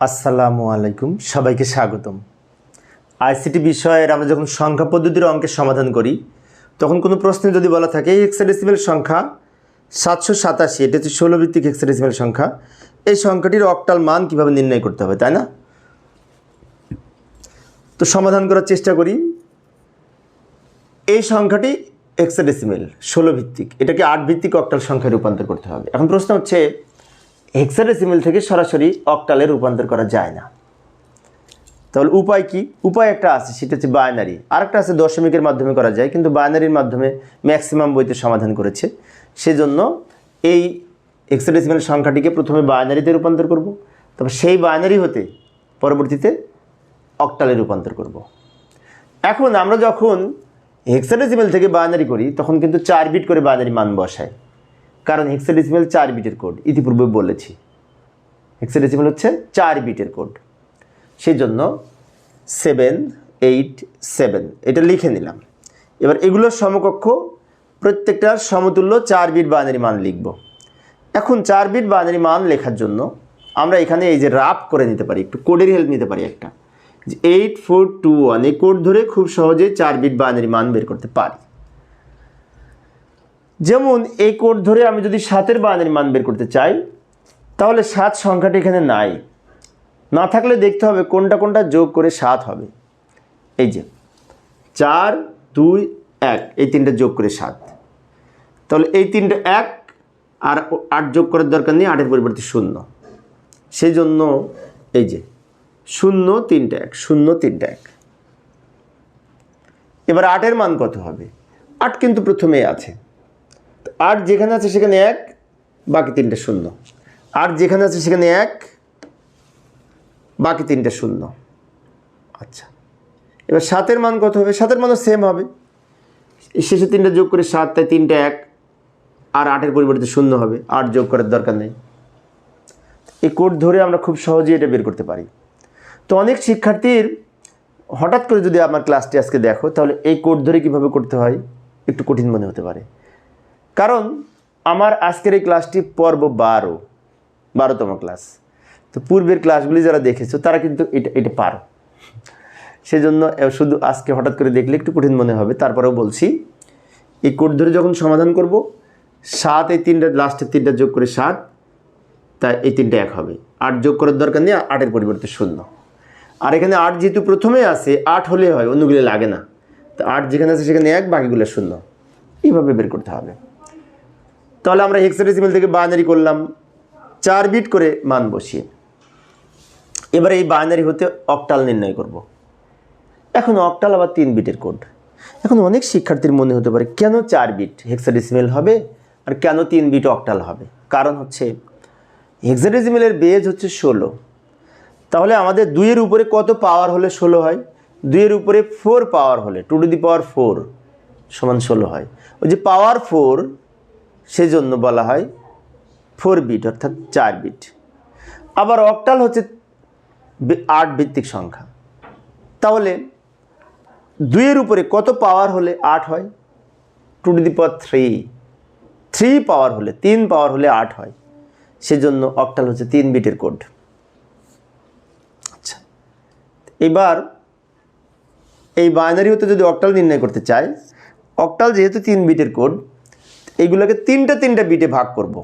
আসসালামু আলাইকুম, সবাইকে স্বাগতম। আইসিটি বিষয়ের আমরা যখন সংখ্যা পদ্ধতির অঙ্কের সমাধান করি, তখন কোনো প্রশ্নে যদি বলা থাকে, এই হেক্সাডেসিমেল সংখ্যা সাতশো সাতাশি, এটা হচ্ছে ষোলো ভিত্তিক হেক্সাডেসিমেল সংখ্যা, এই সংখ্যাটির অক্টাল মান কীভাবে নির্ণয় করতে হবে, তাই না? তো সমাধান করার চেষ্টা করি। এই সংখ্যাটি হেক্সাডেসিমেল ষোলো ভিত্তিক এটাকে আট ভিত্তিক অক্টাল সংখ্যায় রূপান্তর করতে হবে। এখন প্রশ্ন হচ্ছে হেক্সাডেসিমেল থেকে সরাসরি অক্টালে রূপান্তর করা যায় না। তাহলে উপায় কি? উপায় একটা আছে, সেটা হচ্ছে বায়নারি আরেকটা আছে দশমিকের মাধ্যমে করা যায়, কিন্তু বায়নারির মাধ্যমে ম্যাক্সিমাম বইতে সমাধান করেছে। সেজন্য এই হেক্সাডেসিমেল সংখ্যাটিকে প্রথমে বায়নারিতে রূপান্তর করব তবে সেই বায়নারি হতে পরবর্তীতে অক্টালে রূপান্তর করব। এখন আমরা যখন হেক্সাডেসিমেল থেকে বায়নারি করি, তখন কিন্তু চার বিট করে বায়নারি মান বসায় কারণ হেক্সাডেসিমেল চার বিটের কোড ইতিপূর্বে বলেছি। হেক্সাডেসিমেল হচ্ছে চার বিটের কোড সেই জন্য সেভেন এইট সেভেন এটা লিখে নিলাম। এবার এগুলোর সমকক্ষ প্রত্যেকটার সমতুল্য চার বিট বাইনারি মান লিখব। এখন চার বিট বাইনারি মান লেখার জন্য আমরা এখানে এই যে রাপ করে নিতে পারি, একটু কোডের হেল্প নিতে পারি একটা। যে এইট ফোর টু ওয়ান এই কোড ধরে খুব সহজে চার বিট বাইনারি মান বের করতে পারি। যেমন এই কোড ধরে আমি যদি সাতের বাইনারি মান বের করতে চাই, তাহলে সাত সংখ্যাটি এখানে নাই। না থাকলে দেখতে হবে কোনটা কোনটা যোগ করে সাত হবে। এই যে, চার, দুই, এক, এই তিনটা যোগ করে সাত। তাহলে এই তিনটা এক আর আট যোগ করার দরকার নেই, আটের পরিবর্তে শূন্য। সেই জন্য এই যে, শূন্য, তিনটা এক, শূন্য, তিনটা এক। এবার আটের মান কত হবে? আট কিন্তু প্রথমেই আছে। আট যেখানে আছে সেখানে এক, বাকি তিনটা শূন্য। আর যেখানে আছে সেখানে এক, বাকি তিনটা শূন্য। আচ্ছা। এবার সাতের মান কত হবে? সাতের মানও সেম হবে। শেষে তিনটা যোগ করে সাত, তাই তিনটা এক, আর আটের পরিবর্তে শূন্য হবে। আট যোগ করার দরকার নেই। এই কোড ধরে আমরা খুব সহজেই এটা বের করতে পারি। তো অনেক শিক্ষার্থীর হঠাৎ করে যদি আমার ক্লাসটি আজকে দেখো, তাহলে এই কোড ধরে কীভাবে করতে হয় একটু কঠিন মনে হতে পারে। কারণ আমার আজকের এই ক্লাসটি পর্ব বারো, বারোতম ক্লাস তো পূর্বের ক্লাসগুলি যারা দেখেছ, তারা কিন্তু এটা এটা পারো। সেজন্য শুধু আজকে হঠাৎ করে দেখলে একটু কঠিন মনে হবে। তারপরেও বলছি, এই কোড ধরে যখন সমাধান করব, সাত এই তিনটা লাস্টের তিনটা যোগ করে সাত তাই এই তিনটা এক হবে। আট যোগ করার দরকার নেই আটের পরিবর্তে শূন্য। আর এখানে আট যেহেতু প্রথমে আসে আট হলে হয়, অন্যগুলো লাগে না। তো আট যেখানে আছে, সেখানে এক, বাকিগুলো শূন্য। এইভাবে বের করতে হবে। তাহলে আমরা হেক্সাডেসিমেল থেকে বাইনারি করলাম। চার বিট করে মান বসিয়ে। এবার এই বাইনারি হতে অকটাল নির্ণয় করব। এখন অকটাল আবার তিন বিটের কোড এখন অনেক শিক্ষার্থীর মনে হতে পারে, কেন চার বিট হেক্সাডেসিমেল হবে আর কেন তিন বিট অকটাল হবে? কারণ হচ্ছে হেক্সাডেসিমেলের বেজ হচ্ছে ষোলো। তাহলে আমাদের দুইয়ের উপরে কত পাওয়ার হলে ষোলো হয়? দুইয়ের উপরে ফোর পাওয়ার হলে two to the power four সমান ষোলো হয়। ওই যে পাওয়ার ফোর সেজন্য বলা হয় ফোর বিট অর্থাৎ চার বিট আবার অক্টাল হচ্ছে আট ভিত্তিক সংখ্যা। তাহলে দুইয়ের উপরে কত পাওয়ার হলে আট হয়? Two to the power three three power হলে, তিন পাওয়ার হলে আট হয়। সেজন্য অক্টাল হচ্ছে তিন বিটের কোড আচ্ছা এবার এই বাইনারি হতে যদি অক্টাল নির্ণয় করতে চাই অক্টাল যেহেতু তিন বিটের কোড এইগুলোকে তিনটা তিনটা বিটে ভাগ করব।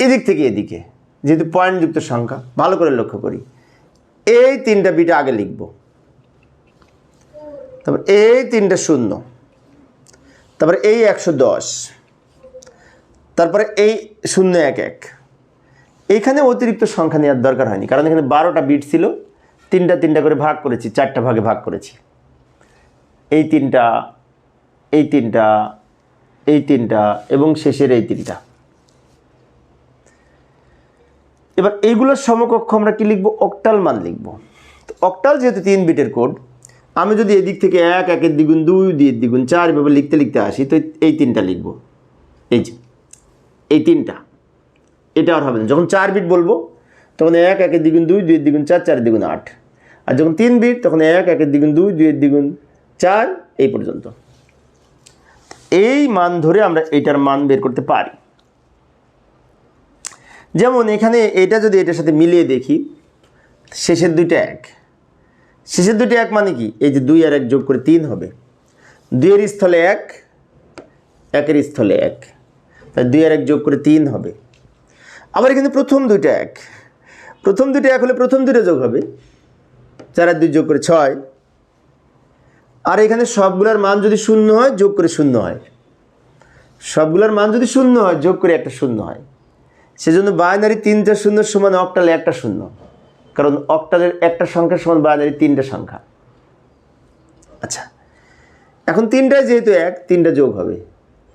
এদিক থেকে এদিকে, যেহেতু পয়েন্টযুক্ত সংখ্যা, ভালো করে লক্ষ্য করি। এই তিনটা বিটে আগে লিখব। তারপর এই তিনটা শূন্য। তারপরে এই একশো দশ। তারপরে এই শূন্য এক এক। এইখানে অতিরিক্ত সংখ্যা নেওয়ার দরকার হয়নি, কারণ এখানে বারোটা বিট ছিল। তিনটা তিনটা করে ভাগ করেছি, চারটা ভাগে ভাগ করেছি। এই তিনটা এই তিনটা এই তিনটা এবং শেষের এই তিনটা। এবার এইগুলোর সমকক্ষ আমরা কি লিখব? অক্টাল মান লিখব। অক্টাল যেহেতু তিন বিটের কোড, আমি যদি এদিক থেকে এক, একের দ্বিগুণ দুই দুই দ্বিগুণ চার এভাবে লিখতে লিখতে আসি, তো এই তিনটা লিখব। এই যে, এই তিনটা। এটা আর হবে না। যখন চার বিট বলব, তখন এক, একের দ্বিগুণ দুই, দুইয়ের দ্বিগুণ চার, চারের দ্বিগুণ আট। আর যখন তিন বিট, তখন এক, একের দ্বিগুণ দুই, দুইয়ের দ্বিগুণ চার, এই পর্যন্ত। এই মান ধরে আমরা এটার মান বের করতে পারি। যেমন এখানে এটা যদি এটার সাথে মিলিয়ে দেখি, শেষের দুইটা এক। শেষের দুইটা এক মানে কি? এই যে দুই আর এক যোগ করে তিন হবে। দুইয়ের স্থলে এক, একের স্থলে এক। তাই দুই আর এক যোগ করে তিন হবে। আবার এখানে প্রথম দুইটা এক। প্রথম দুইটা এক হলে প্রথম দুইটা যোগ হবে। চার আর দুই যোগ করে ছয়। আর এখানে সবগুলোর মান যদি শূন্য হয়, যোগ করে শূন্য হয়। সবগুলোর মান যদি শূন্য হয়, যোগ করে একটা শূন্য হয়। সেজন্য বাইনারি তিনটা শূন্য সমান অক্টালে একটা শূন্য। কারণ অক্টালের একটা সংখ্যা সমান বাইনারি তিনটা সংখ্যা। আচ্ছা এখন তিনটায় যেহেতু এক, তিনটা যোগ হবে।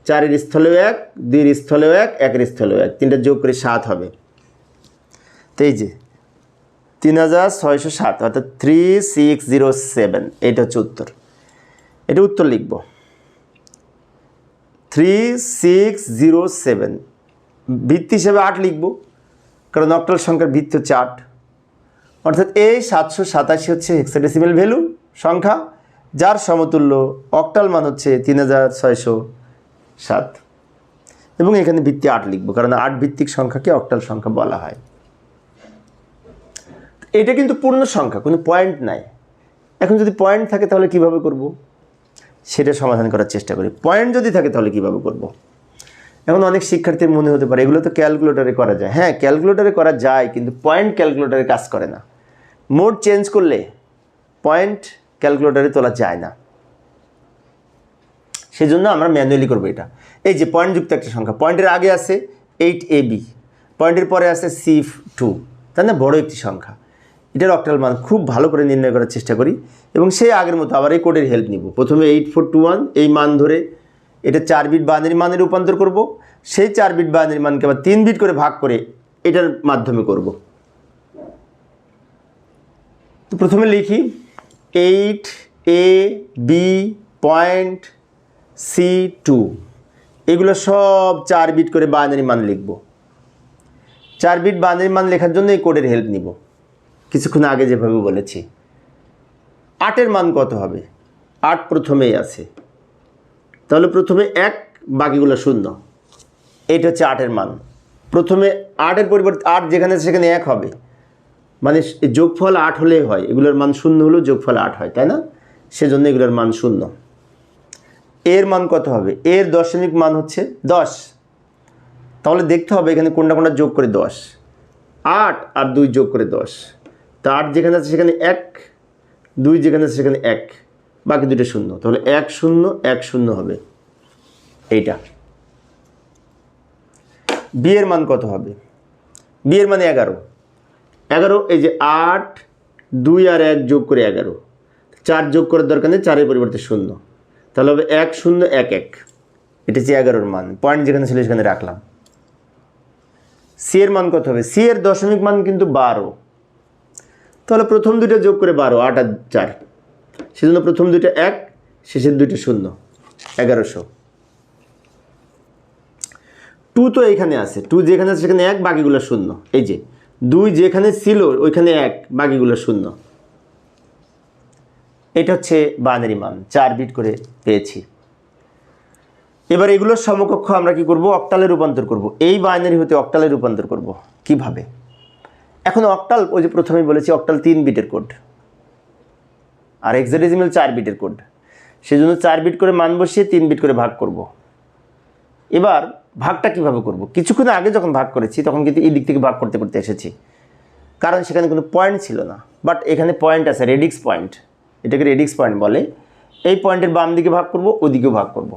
চারের স্থলেও এক, দুইয়ের স্থলেও এক, একের স্থলেও এক। তিনটা যোগ করে সাত হবে। তো এই যে, তিন হাজার ছয়শো সাত, অর্থাৎ থ্রি সিক্স জিরো সেভেন এটা হচ্ছে উত্তর। এটা উত্তর লিখব। থ্রি সিক্স জিরো সেভেন ভিত্তি হিসেবে আট লিখব, কারণ অক্টাল সংখ্যার ভিত্তি হচ্ছে আট। অর্থাৎ এই সাতশো সাতাশি হচ্ছে হেক্সাডেসিমেল ভ্যালু সংখ্যা, যার সমতুল্য অক্টাল মান হচ্ছে তিন হাজার ছয়শো সাত। এবং এখানে ভিত্তি আট লিখব, কারণ আট ভিত্তিক সংখ্যাকে অক্টাল সংখ্যা বলা হয়। এটা কিন্তু পূর্ণ সংখ্যা, কোনো পয়েন্ট নাই। এখন যদি পয়েন্ট থাকে তাহলে কীভাবে করব? সেটা সমাধান করার চেষ্টা করি। পয়েন্ট যদি থাকে তাহলে কীভাবে করব? এখন অনেক শিক্ষার্থীর মনে হতে পারে, এগুলো তো ক্যালকুলেটরে করা যায়। হ্যাঁ ক্যালকুলেটরে করা যায়, কিন্তু পয়েন্ট ক্যালকুলেটরে কাজ করে না। মোড চেঞ্জ করলে পয়েন্ট ক্যালকুলেটরে তোলা যায় না। সেই জন্য আমরা ম্যানুয়ালি করব এটা। এই যে পয়েন্টযুক্ত একটা সংখ্যা পয়েন্টের আগে আছে এইট এ বি পয়েন্টের পরে আছে সি টু তার না? বড় একটি সংখ্যা। এটার অক্টাল মান খুব ভালো করে নির্ণয় করার চেষ্টা করি এবং সেই আগের মতো আবার এই কোডের হেল্প নিব। প্রথমে এইট ফোর টু ওয়ান এই মান ধরে এটা চার বিট বাইনারি মানে রূপান্তর করব। সেই চার বিট বাইনারি মানকে আবার তিন বিট করে ভাগ করে এটার মাধ্যমে করব। তো প্রথমে লিখি eight A B point C two এগুলো সব চার বিট করে বাইনারি মান লিখব। চার বিট বাইনারি মান লেখার জন্য এই কোডের হেল্প নিব। কিছুক্ষণ আগে যেভাবে বলেছি, আটের মান কত হবে? আট প্রথমেই আছে। তাহলে প্রথমে এক, বাকিগুলো শূন্য। এটা হচ্ছে আটের মান। প্রথমে আটের পরিবর্তে, আট যেখানে আছে সেখানে এক হবে। মানে যোগফল আট হলেই হয়। এগুলোর মান শূন্য হলেও যোগফল আট হয়, তাই না? সেজন্য এগুলোর মান শূন্য। এর মান কত হবে? এর দশমিক মান হচ্ছে দশ। তাহলে দেখতে হবে এখানে কোনটা কোনটা যোগ করে দশ। আট আর দুই যোগ করে দশ। তা আট যেখানে আছে সেখানে এক, দুই যেখানে আছে সেখানে এক, বাকি দুটো শূন্য। তাহলে এক শূন্য এক শূন্য হবে। এইটা। বিয়ের মান কত হবে? বিয়ের মানে এগারো। এগারো, এই যে আট, দুই আর এক যোগ করে এগারো। চার যোগ করার দরকার নেই, চারের পরিবর্তে শূন্য। তাহলে হবে এক শূন্য, এক এক। এটা হচ্ছে এগারোর মান। পয়েন্ট যেখানে ছিল সেখানে রাখলাম। সি এর মান কত হবে? সি এর দশমিক মান কিন্তু বারো। তাহলে প্রথম দুইটা যোগ করে বারো, আট আর চার। সেজন্য প্রথম দুইটা এক, শেষের দুইটা শূন্য, এগারোশো। টু তো এখানে আছে, টু যেখানে আছে সেখানে এক, বাকিগুলো শূন্য। এই যে, দুই যেখানে ছিল ওইখানে এক, বাকিগুলো শূন্য। এটা হচ্ছে বাইনারি মান, চার বিট করে পেয়েছি। এবার এগুলোর সমকক্ষ আমরা কি করব? অক্টালে রূপান্তর করব। এই বাইনারি হতে অক্টালে রূপান্তর করব। কীভাবে? এখন অক্টাল, ওই যে প্রথমেই বলেছি, অক্টাল তিন বিটের কোড। আর এক্সাডেসিমেল চার বিটের কোড। সেজন্য চার বিট করে মান বসিয়ে তিন বিট করে ভাগ করব। এবার ভাগটা কীভাবে করব? কিছুক্ষণ আগে যখন ভাগ করেছি, তখন কিন্তু এই দিক থেকে ভাগ করতে করতে এসেছি। কারণ সেখানে কোনো পয়েন্ট ছিল না। বাট এখানে পয়েন্ট আছে রেডিক্স পয়েন্ট এটাকে রেডিক্স পয়েন্ট বলে। এই পয়েন্টের বাম দিকে ভাগ করব ওদিকেও ভাগ করব।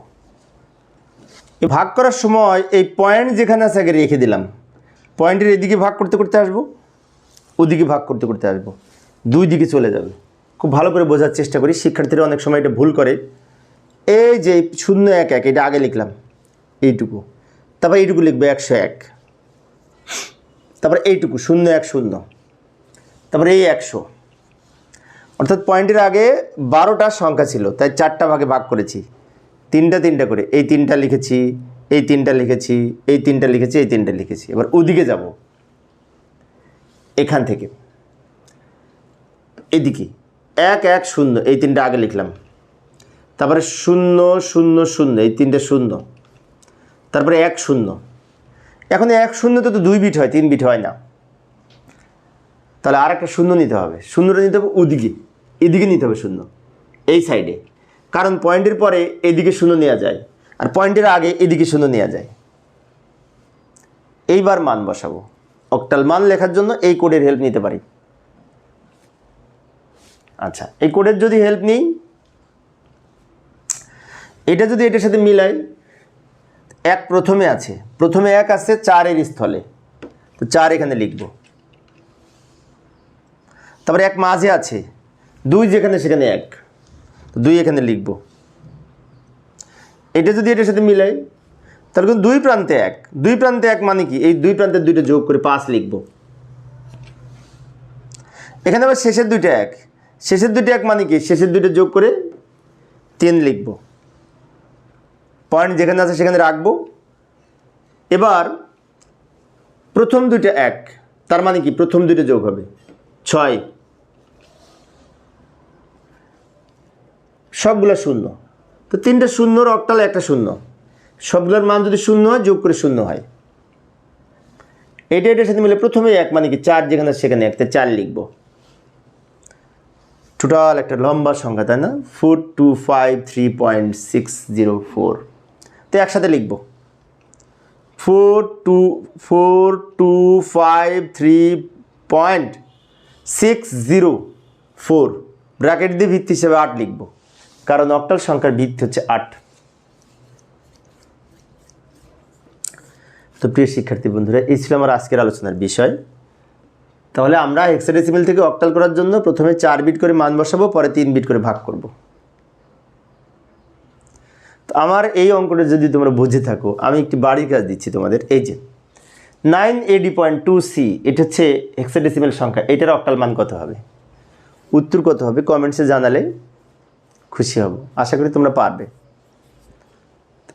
ভাগ করার সময় এই পয়েন্ট যেখানে আছে, আগে রেখে দিলাম। পয়েন্টের এদিকে ভাগ করতে করতে আসব। ওদিকে ভাগ করতে করতে আসব। দুই দিকে চলে যাবে। খুব ভালো করে বোঝার চেষ্টা করি। শিক্ষার্থীরা অনেক সময় এটা ভুল করে। এই যে শূন্য এক এক, এটা আগে লিখলাম। এইটুকু। তারপর এইটুকু লিখবে একশো এক। তারপর এইটুকু, শূন্য এক শূন্য। তারপরে এই একশো। অর্থাৎ পয়েন্টের আগে বারোটা সংখ্যা ছিল, তাই চারটা ভাগে ভাগ করেছি। তিনটা তিনটা করে। এই তিনটা লিখেছি, এই তিনটা লিখেছি, এই তিনটা লিখেছি, এই তিনটা লিখেছি। এবার ওদিকে যাব। এখান থেকে। এদিকে, এক এক শূন্য, এই তিনটা আগে লিখলাম। তারপরে শূন্য শূন্য শূন্য, এই তিনটে শূন্য। তারপরে এক শূন্য। এখন এক শূন্যতে তো দুই বিট হয়, তিন বিট হয় না। তাহলে আর একটা শূন্য নিতে হবে। শূন্যটা নিতে হবে ওদিকে, এদিকে নিতে হবে শূন্য, এই সাইডে কারণ পয়েন্টের পরে এদিকে শূন্য নেওয়া যায়, আর পয়েন্টের আগে এদিকে শূন্য নেওয়া যায়। এইবার মান বসাবো। অক্টাল মান লেখার জন্য এই কোডের হেল্প নিতে পারি। আচ্ছা এই কোডের যদি হেল্প নিই, এটা যদি এটার সাথে মিলাই, এক প্রথমে আছে, প্রথমে এক আছে চারের স্থলে। তো চার এখানে লিখব। তারপরে এক মাঝে আছে, দুই যেখানে সেখানে এক। দুই এখানে লিখব। এটা যদি এটার সাথে মিলাই তাহলে কিন্তু দুই প্রান্তে এক। দুই প্রান্তে এক মানে কি? এই দুই প্রান্তের দুইটা যোগ করে পাঁচ লিখব। এখানে আবার শেষের দুইটা এক। শেষের দুইটা এক মানে কি? শেষের দুইটা যোগ করে তিন লিখব। পয়েন্ট যেখানে আছে সেখানে রাখব। এবার প্রথম দুইটা এক। তার মানে কি? প্রথম দুইটা যোগ হবে। ছয়। সবগুলো শূন্য। তো তিনটা শূন্যর অক্টালে একটা শূন্য। সবগুলোর মান যদি শূন্য হয়, যোগ করে শূন্য হয়। এটা এটার সাথে মিলে প্রথমে এক মানে কি, চার যেখানে সেখানে একটা চার লিখব। টোটাল একটা লম্বা সংখ্যা, তাই না? Four two five three point six zero four তো একসাথে লিখব। Four two four two five three point six zero four bracket দিয়ে ভিত্তি হিসেবে আট লিখব। কারণ অক্টাল সংখ্যার ভিত্তি হচ্ছে আট। তো প্রিয় শিক্ষার্থী বন্ধুরা, এই ছিল আমার আজকের আলোচনার বিষয়। তাহলে আমরা হেক্সাডেসিমেল থেকে অক্টাল করার জন্য প্রথমে চার বিট করে মান বসাবো, পরে তিন বিট করে ভাগ করব। তো আমার এই অঙ্কটা যদি তোমরা বুঝে থাকো, আমি একটি বাড়ির কাজ দিচ্ছি তোমাদের। এই যে nine A D point two C এটা হচ্ছে হেক্সাডেসিমেল সংখ্যা, এটার অক্টাল মান কত হবে? উত্তর কত হবে? কমেন্টসে জানালে খুশি হব। আশা করি তোমরা পারবে।